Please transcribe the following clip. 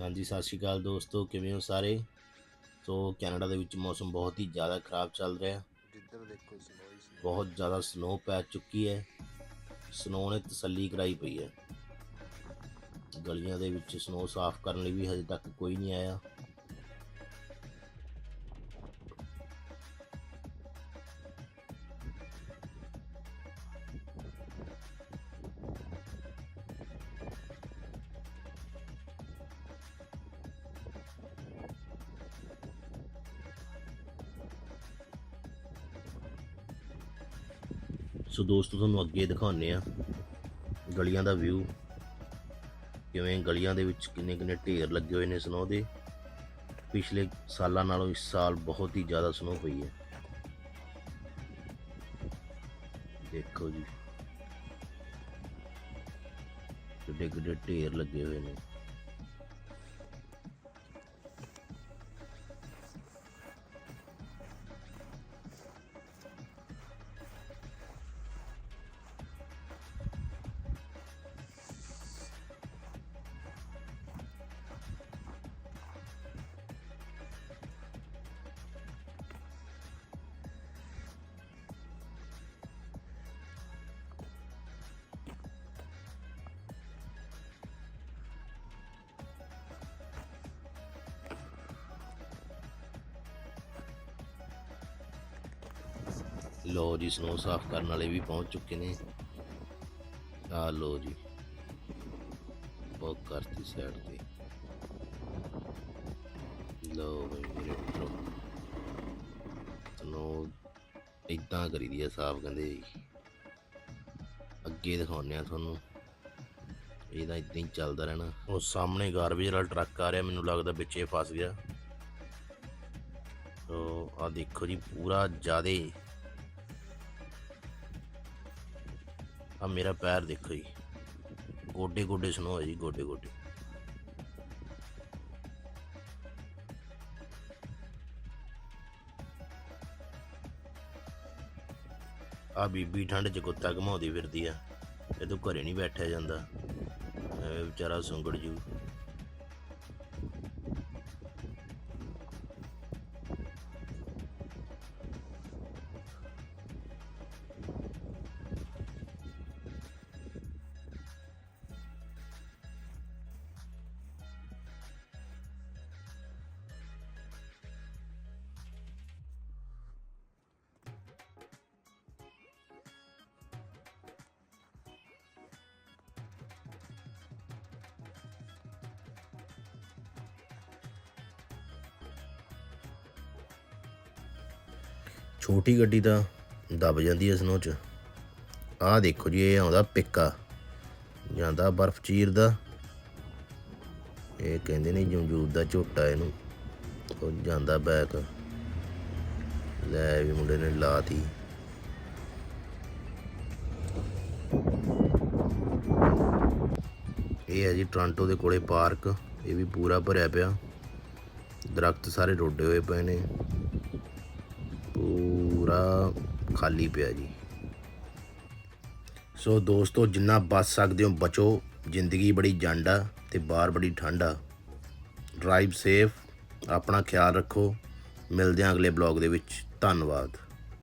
ਹਾਂਜੀ ਸਤਿ ਸ਼੍ਰੀ ਅਕਾਲ ਦੋਸਤੋ ਕਿਵੇਂ ਹੋ ਸਾਰੇ? ਸੋ ਕੈਨੇਡਾ ਦੇ ਵਿੱਚ ਮੌਸਮ ਬਹੁਤ ਹੀ ਜ਼ਿਆਦਾ ਖਰਾਬ ਚੱਲ ਰਿਹਾ ਜਿੱਧਰ ਦੇਖੋ ਸਨੋ ਹੀ snow। ਬਹੁਤ ਜ਼ਿਆਦਾ ਸਨੋ ਪੈ ਚੁੱਕੀ ਹੈ। ਸਨੋ ਨੇ ਤਸੱਲੀ ਕਰਾਈ ਪਈ ਹੈ। ਗਲੀਆਂ ਦੇ ਵਿੱਚ ਸਨੋ ਸਾਫ਼ ਕਰਨ ਲਈ ਵੀ ਹਜੇ ਤੱਕ ਕੋਈ ਨਹੀਂ ਆਇਆ। ਸੋ ਦੋਸਤੋ, ਤੁਹਾਨੂੰ ਅੱਗੇ ਦਿਖਾਉਂਦੇ ਆ ਗਲੀਆਂ ਦਾ ਵਿਊ ਕਿਵੇਂ ਗਲੀਆਂ ਦੇ ਵਿੱਚ ਕਿੰਨੇ ਕਿੰਨੇ ਢੇਰ ਲੱਗੇ ਹੋਏ ਨੇ ਸਨੋ ਦੇ। ਪਿਛਲੇ ਸਾਲਾਂ ਨਾਲੋਂ ਇਸ ਸਾਲ ਬਹੁਤ ਹੀ ਜ਼ਿਆਦਾ ਸਨੋ ਹੋਈ ਹੈ। ਦੇਖੋ ਜੀ, ਕਿੱਡੇ ਕਿੱਡੇ ਢੇਰ ਲੱਗੇ ਹੋਏ ਨੇ। ਲੋ ਜੀ, ਸਨੋ ਸਾਫ਼ ਕਰਨ ਵਾਲੇ ਵੀ ਪਹੁੰਚ ਚੁੱਕੇ ਨੇ। ਆ ਲੋ ਜੀ ਬਹੁਤ ਕਰਤੀ ਸਾਈਡ ਤੇ। ਲੋ ਬਈ ਮੇਰੇ ਮਿੱਤਰੋ, ਸਨੋ ਇਦਾਂ ਕਰੀਦੀ ਆ ਸਾਫ਼, ਕਹਿੰਦੇ ਜੀ। ਅੱਗੇ ਦਿਖਾਉਂਦੇ ਆ ਤੁਹਾਨੂੰ। ਇਹਦਾ ਇਦਾਂ ਹੀ ਚੱਲਦਾ ਰਹਿਣਾ। ਉਹ ਸਾਹਮਣੇ ਗਾਰਬੇਜ ਵਾਲਾ ਟਰੱਕ ਆ ਰਿਹਾ, ਮੈਨੂੰ ਲੱਗਦਾ ਵਿੱਚੇ ਫਸ ਗਿਆ। ਤੋ ਆ ਦੇਖੋ ਜੀ, ਪੂਰਾ ਜ਼ਿਆਦੇ ਆ ਮੇਰਾ ਪੈਰ ਦੇਖੋ ਜੀ। ਗੋਡੇ ਗੋਡੇ ਸਨੋ ਹੈ ਜੀ, ਗੋਡੇ ਗੋਡੇ। ਆ ਬੀਬੀ ਠੰਡ ਚ ਕੁੱਤਾ ਘਮਾਉਂਦੀ ਫਿਰਦੀ ਆ। ਇਹ ਤੋਂ ਘਰੇ ਨਹੀਂ ਬੈਠਿਆ ਜਾਂਦਾ। ਐਵੇਂ ਵਿਚਾਰਾ ਸੁੰਗੜ ਜੂ। ਛੋਟੀ ਗੱਡੀ ਤਾਂ ਦਬ ਜਾਂਦੀ ਹੈ ਸਨੋ ਚ। ਆਹ ਦੇਖੋ ਜੀ, ਇਹ ਆਉਂਦਾ ਪਿੱਕਾ। ਜਾਂਦਾ ਬਰਫ਼ ਚੀਰਦਾ ਇਹ ਕਹਿੰਦੇ ਨੇ ਜਮਜੂਦ ਦਾ ਝੋਟਾ ਇਹਨੂੰ। ਉਹ ਜਾਂਦਾ ਬੈਕ ਲੈ ਵੀ ਮੁੰਡੇ ਨੇ ਲਾਤੀ। ਇਹ ਹੈ ਜੀ ਟੋਰਾਂਟੋ ਦੇ ਕੋਲੇ ਪਾਰਕ। ਇਹ ਵੀ ਪੂਰਾ ਭਰਿਆ ਪਿਆ। ਦਰਖਤ ਸਾਰੇ ਰੋਡੇ ਹੋਏ ਪਏ ਨੇ। ਪੂਰਾ ਖਾਲੀ ਪਿਆ ਜੀ। ਸੋ ਦੋਸਤੋ, ਜਿੰਨਾ ਬਚ ਸਕਦੇ ਹੋ, ਬਚੋ। ਜ਼ਿੰਦਗੀ ਬੜੀ ਜੰਡ ਆ ਤੇ ਬਾਹਰ ਬੜੀ ਠੰਡ ਆ। ਡਰਾਈਵ ਸੇਫ ਆਪਣਾ ਖਿਆਲ ਰੱਖੋ। ਮਿਲਦੇ ਹਾਂ ਅਗਲੇ ਬਲੌਗ ਦੇ ਵਿੱਚ। ਧੰਨਵਾਦ।